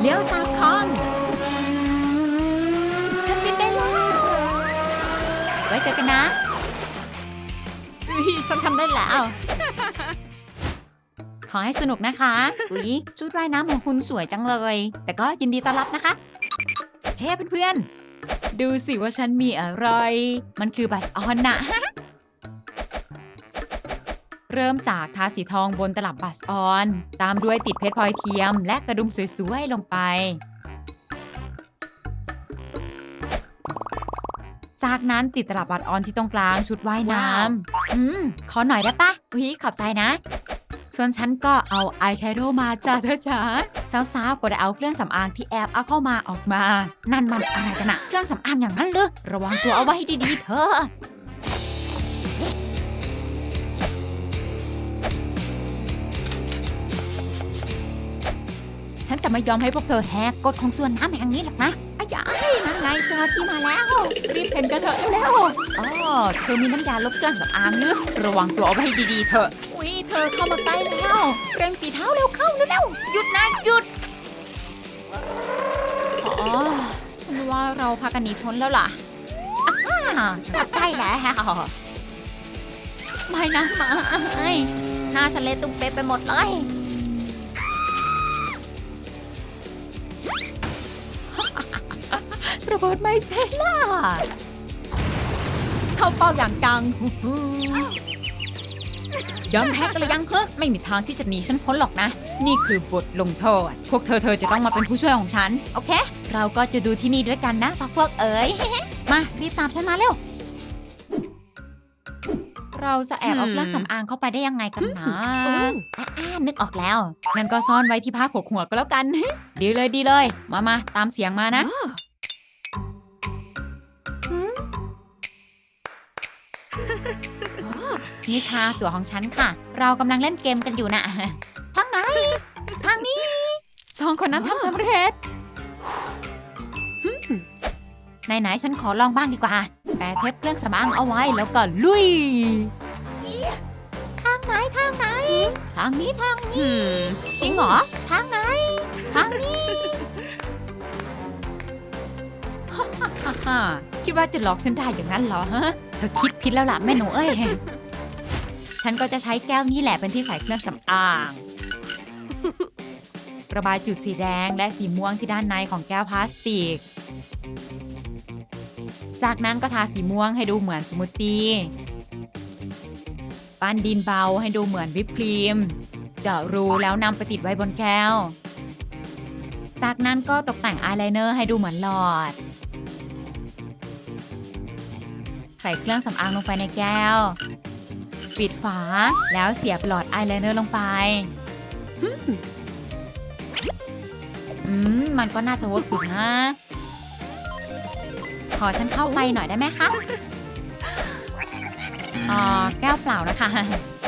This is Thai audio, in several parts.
เลี้ยวซ้ายคอมฉันบินได้แล้ว ไว้เจอกันนะอุ๊ยฉันทำได้แล้ว ขอให้สนุกนะคะอุ๊ยชุดว่ายน้ำของคุณสวยจังเลย แต่ก็ยินดีต้อนรับนะคะ เฮ้เพื่อนๆ ดูสิว่าฉันมีอะไร มันคือบัสออนนะ เริ่มจากทาสีทองบนตลับบัสออน ตามด้วยติดเพชรพลอยเทียม และกระดุมสวยๆลงไป จากนั้นติดตลับบัตรออนที่ตรงกลางชุดว่ายน้ำอืม ขอหน่อยได้ปะอุ๊ยขอบใจนะ ส่วนฉันก็เอาอายแชโดว์มาจ้าเธอจ๋าสาวๆก็ได้เอาเครื่องสำอางที่แอบเอาเข้ามาออกมา นั่นมันอะไรกันอะเครื่องสำอางอย่างนั้นเลยระวังตัวเอาไว้ให้ดีๆเธอ ฉันจะไม่ยอมให้พวกเธอแหกกฎของส่วนน้ำแห่งนี้หรอกนะอายายนั่นไงเจ้าหน้าที่มาแล้ว รีบเห็นกันเถอะเร็วๆอ๋อเธอมีน้ำยาลบเครื่องสำอางเนื้อระวังตัวเอาไว้ให้ดีๆเถอะอุ้ยเธอเข้ามาใกล้แล้วเร่งฝีเท้าเร็วเข้าเร็วๆหยุดนะหยุดอ๋อฉันว่าเราพากันหนีพ้นแล้วล่ะอ่าจับได้แล้วไม่นะไม่หน้าฉันเละตุ้มเป๊ะไปหมดเลย ระเบิดไม่เสร็จล่ะเข้าเป้าอย่างดังยอมแพ้กันหรือยังเฮ้ไม่มีทางที่จะหนีฉันพ้นหรอกนะ นี่คือบทลงโทษ พวกเธอเธอจะต้องมาเป็นผู้ช่วยของฉัน โอเค เราก็จะดูที่นี่ด้วยกันนะพวกเอ๋ย มา รีบตามฉันมาเร็ว เราจะแอบเอาเครื่องสำอางเข้าไปได้ยังไงกันนะอ่านึกออกแล้ว งั้นก็ซ่อนไว้ที่ผ้าขกหัวก็แล้วกัน ดีเลยดีเลย มามาตามเสียงมานะ นี่ค่ะตั๋วของฉันค่ะ เรากำลังเล่นเกมกันอยู่นะทางไหน ทางนี้สองคนนั้นทำสำเร็จฮึ่มไหนๆฉันขอลองบ้างดีกว่า แปะเทปเครื่องสำอางเอาไว้แล้วก็ลุย ทางไหนทางไหน ทางนี้ทางนี้ จริงเหรอ ทางไหน ทางนี้ฮ่า คิดว่าจะหลอกฉันได้อย่างนั้นเหรอฮะ เธอคิดผิดแล้วล่ะแม่หนูเอ้ย ฉันก็จะใช้แก้วนี้แหละเป็นที่ใส่เครื่องสำอาง ระบายจุดสีแดงและสีม่วงที่ด้านในของแก้วพลาสติก จากนั้นก็ทาสีม่วงให้ดูเหมือนสมูทตี้ปั้นดินเบาให้ดูเหมือนวิปครีม เจาะรูแล้วนำไปติดไว้บนแก้ว จากนั้นก็ตกแต่งอายไลเนอร์ให้ดูเหมือนหลอด ใส่เครื่องสำอางลงไปในแก้ว ปิดฝาแล้วเสียบหลอดอายไลเนอร์ลงไปอืม มันก็น่าจะเวิร์กอยู่นะ ขอฉันเข้าไปหน่อยได้ไหมคะอ่าแก้วเปล่านะคะ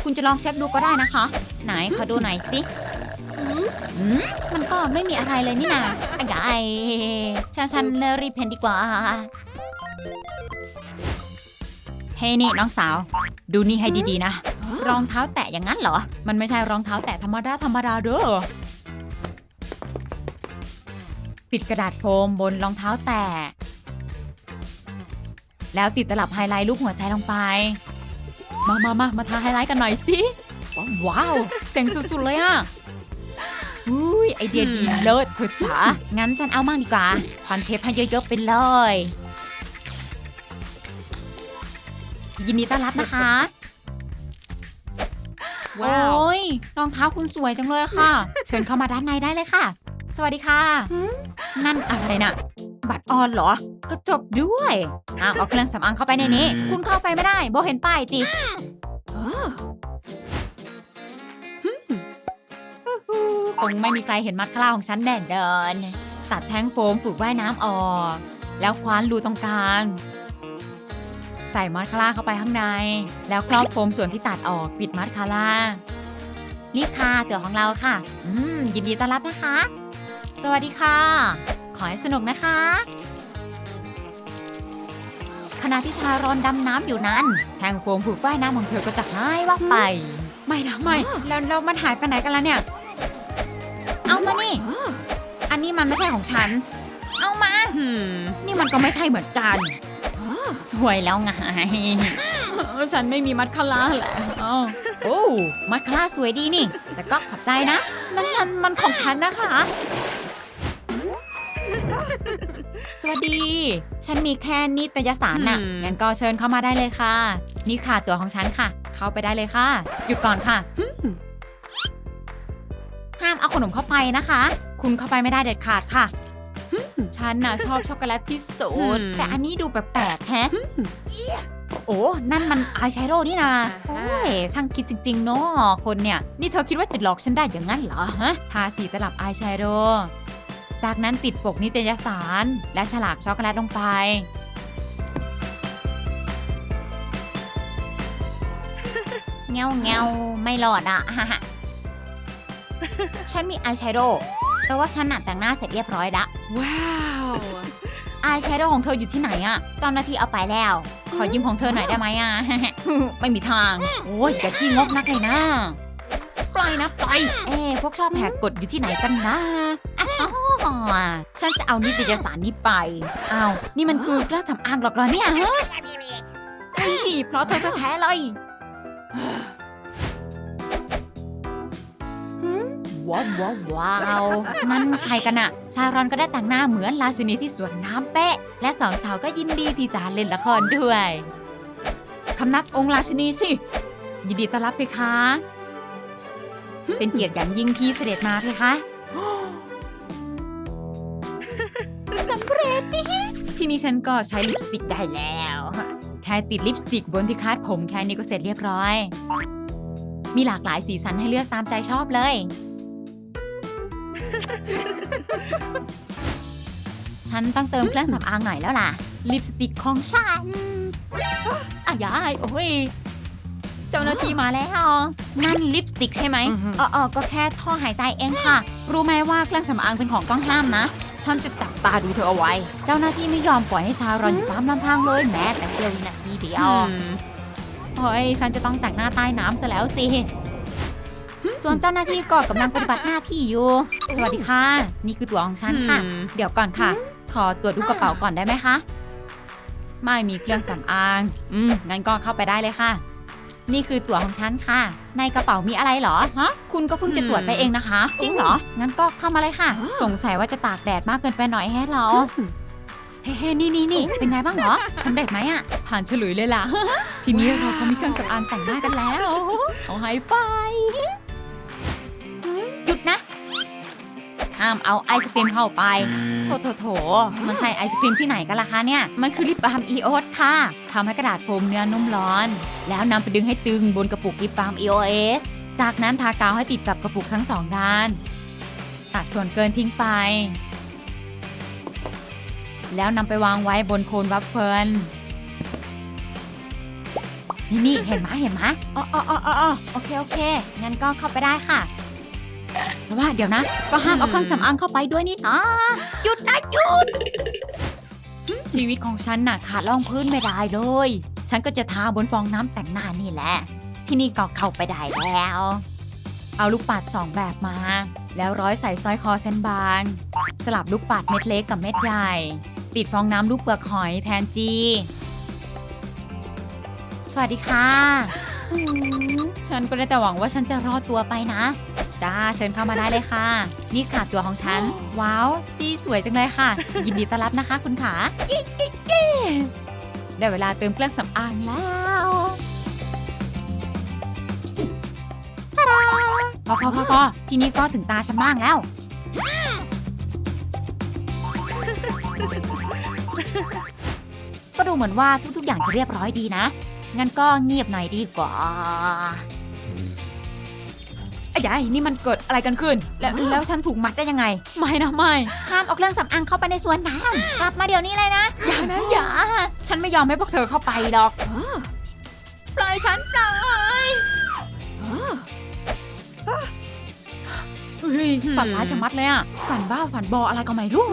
คุณจะลองเช็คดูก็ได้นะคะ ไหนขอดูหน่อยสิมันก็ไม่มีอะไรเลยนี่นาอะไรฉันฉันเลรีเพนดีกว่า ฮ้นี่น้องสาว ดูนี่ให้ดีๆนะ รองเท้าแตะอย่างนั้นเหรอ มันไม่ใช่รองเท้าแตะธรรมดาธรรมดาเด้อติดกระดาษโฟมบนรองเท้าแตะแล้วติดตลับไฮไลท์รูปหัวใจลงไป มามามามาทาไฮไลท์กันหน่อยสิ ว้าวเจ๋งสุดๆเลยอะอุ้ยไอเดียดีเลิศเธอจ๋างั้นฉันเอามั่งดีกว่าพันเทปให้เยอะๆไปเลย ยินดีต้อนรับนะคะ ว้าวโอ้ยรองเท้าคุณสวยจังเลยค่ะ เชิญเข้ามาด้านในได้เลยค่ะ สวัสดีค่ะ นั่นอะไรน่ะ บัตรออนเหรอ กระจกด้วยห้ามเอาเครื่องสำอางเข้าไปในนี้ คุณเข้าไปไม่ได้โบเห็นป้ายจิคงไม่มีใครเห็นมัดคลาของฉันแน่เดินตัดแท่งโฟมฝึกว่ายน้ำออก แล้วคว้านรูตรงกลาง ใส่มัดคาร่าเข้าไปข้างใน แล้วครอบโฟมส่วนที่ตัดออกปิดมัดคาร่านี่ค่ะเตี๋ยวของเราค่ะ อืมยินดีต้อนรับนะคะ สวัสดีค่ะ ขอให้สนุกนะคะ ขณะที่ชารอนดำน้ำอยู่นั้น แทงโฟมฝึกว่ายน้ำของเธอก็จะหายวับไป ไม่นะไม่แล้วแล้วมันหายไปไหนกันล่ะเนี่ย เอามานี่ออันนี้มันไม่ใช่ของฉัน เอามา นี่มันก็ไม่ใช่เหมือนกัน สวยแล้วไง ฉันไม่มีมัดคาร่าแหละโอ้มัดคาร่าสวยดีนี่ แต่ก็ขอบใจนะ นั่นนั่นมันของฉันนะคะ สวัสดี ฉันมีแค่นิตยสารน่ะอืมงั้นก็เชิญเข้ามาได้เลยค่ะ นี่ค่ะตัวของฉันค่ะ เข้าไปได้เลยค่ะ หยุดก่อนค่ะ ห้ามเอาขนมเข้าไปนะคะ คุณเข้าไปไม่ได้เด็ดขาดค่ะ ฉันน่ะชอบช็อกโกแลตที่สุด อืม แต่อันนี้ดูแปลกๆแฮะโอ้ นั่นมันอายแชโดว์นี่นาอ่าฮะโอ้ย ช่างคิดจริงๆเนาะคนเนี่ย นี่เธอคิดว่าจะหลอกฉันได้อย่างนั้นเหรอฮะทาสีตลับอายแชโดว์จากนั้นติดปกนิตยสาร และฉลากช็อกโกแลตลงไป เงาเงาไม่หลอดอะ ฉันมีอายแชโดว์ แต่ว่าฉันน่ะแต่งหน้าเสร็จเรียบร้อยละ ว้าว อายแชโดว์ของเธออยู่ที่ไหนอะเจ้าหน้าที่เอาไปแล้ว ขอยืมของเธอหน่อยได้ไหมอะ ไม่มีทาง โอ้ยอย่าขี้งกนักเลยนะ ปล่อยนะปล่อย เอ๊ะพวกชอบแหกกฎอยู่ที่ไหนกันนะอ้าวฉันจะเอานิตยสารนี้ไป อ้าว นี่มันคือเครื่องสำอางหรอกเหรอเนี่ยฮะเฮ้ยเพราะเธอจะแท้เลย ว้าวว้าวว้าวมันใครกันอะซารอนก็ได้แต่งหน้าเหมือนราชินีที่สวนน้ำเป๊ะ และสองสาวก็ยินดีที่จะเล่นละครด้วยคำนับองค์ราชินีสิ ยินดีต้อนรับเพคะ เป็นเกียรติอย่างยิ่งที่เสด็จมาเพคะสำเร็จที่นี่ฉันก็ใช้ลิปสติกได้แล้ว แค่ติดลิปสติกบนที่คาดผมแค่นี้ก็เสร็จเรียบร้อย มีหลากหลายสีสันให้เลือกตามใจชอบเลย ฉันต้องเติมเครื่องสำอางหน่อยแล้วล่ะ ลิปสติกของฉันอายายโอ้ย เจ้าหน้าที่มาแล้ว นั่นลิปสติกใช่ไหมอือฮึเออเออก็แค่ท่อหายใจเองค่ะ รู้ไหมว่าเครื่องสำอางเป็นของต้องห้ามนะ ฉันจะจับตาดูเธอเอาไว้ เจ้าหน้าที่ไม่ยอมปล่อยให้ซารอนอยู่ตามลำพังเลยแม้แต่เสี้ยววินาทีเดียวเฮ้ยฉันจะต้องแต่งหน้าใต้น้ำซะแล้วสิ ส่วนเจ้าหน้าที่ก็กำลังปฏิบัติหน้าที่อยู่ สวัสดีค่ะ นี่คือตั๋วของฉันค่ะ อืม เดี๋ยวก่อนค่ะ ขอตรวจดูกระเป๋าก่อนได้ไหมคะ ไม่มีเครื่องสำอาง อืม งั้นก็เข้าไปได้เลยค่ะ นี่คือตั๋วของฉันค่ะ ในกระเป๋ามีอะไรเหรอ ฮะ คุณก็เพิ่งจะตรวจไปเองนะคะ จริงเหรอ งั้นก็เข้ามาเลยค่ะ สงสัยว่าจะตากแดดมากเกินไปหน่อยแฮะเรา เฮ้ๆนี่นี่นี่เป็นไงบ้างเหรอสำเร็จไหมอะผ่านฉลุยเลยล่ะ ทีนี้เราก็มีเครื่องสำอางแต่งหน้ากันแล้ว เอาไฮไฟห ยุดนะ ห้ามเอาไอศครีมเข้าไป โถโถโถ มันใช่ไอศครีมที่ไหนกันล่ะคะเนี่ย มันคือลิปบาล์มอีโอสค่ะ ทำให้กระดาษโฟมเนื้อนุ่มร้อน แล้วนำไปดึงให้ตึงบนกระปุกลิปบาล์ม EOS จากนั้นทากาวให้ติดกับกระปุกทั้งสองด้าน ตัดส่วนเกินทิ้งไป แล้วนำไปวางไว้บนโคนวัฟเฟิลนี่นี่เห็นไหมเห็นไหมอ๋ออ๋ออ๋อโอเคโอเค งั้นก็เข้าไปได้ค่ะ แต่ว่าเดี๋ยวนะ ก็ห้ามเอาเครื่องสำอางเข้าไปด้วยนี่นะหยุดนะหยุด ชีวิตของฉันน่ะขาดรองพื้นไม่ได้เลย ฉันก็จะทาบนฟองน้ำแต่งหน้านี่แหละ ที่นี่ก็เข้าไปได้แล้ว เอาลูกปัดสองแบบมา แล้วร้อยใส่สร้อยคอเส้นบาง สลับลูกปัดเม็ดเล็กกับเม็ดใหญ่ ติดฟองน้ำลูกเปลือกหอยแทนจี สวัสดีค่ะอืมฉันก็ได้แต่หวังว่าฉันจะรอดตัวไปนะ จ้าเชิญเข้ามาได้เลยค่ะ นี่ค่ะตัวของฉัน ว้าว จีสวยจังเลยค่ะ ยินดีต้อนรับนะคะคุณขาได้เวลาเติมเครื่องสำอางแล้วพอพอพอพอทีนี้ก็ถึงตาฉันบ้างแล้ว ก็ดูเหมือนว่าทุกๆ อย่างจะเรียบร้อยดีนะ งั้นก็เงียบหน่อยดีกว่า ยายนี่มันเกิดอะไรกันขึ้น แล้วแล้วฉันถูกมัดได้ยังไง ไม่นะไม่ห้ามเอาเครื่องสำอางเข้าไปในสวนน้ำกลับมาเดี๋ยวนี้เลยนะอย่านะอย่า ฉันไม่ยอมให้พวกเธอเข้าไปหรอกปล่อยฉันปล่อยเฮ้ยฝันร้ายชะมัดเลยอะฝันบ้าฝันบออะไรก็ไม่รู้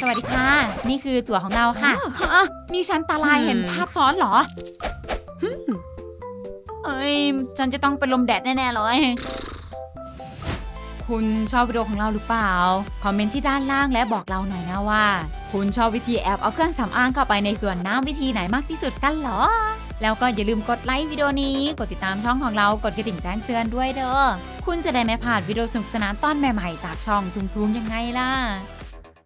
สวัสดีค่ะ นี่คือตั๋วของเราค่ะฮะนี่ฉันตาลายอืมเห็นภาพซ้อนเหรอหึ่มเอ้ย ฉันจะต้องเป็นลมแดดแน่ ๆ เลย คุณชอบวิดีโอของเราหรือเปล่า คอมเมนต์ที่ด้านล่างและบอกเราหน่อยนะว่า คุณชอบวิธีแอบเอาเครื่องสำอางเข้าไปในส่วนน้ำวิธีไหนมากที่สุดกันเหรอ แล้วก็อย่าลืมกดไลค์วิดีโอนี้ กดติดตามช่องของเรา กดกระดิ่งแจ้งเตือนด้วยเด้อ คุณจะได้ไม่พลาดวิดีโอสนุกสนานตอนใหม่ๆ จากช่องทุงๆยังไงล่ะ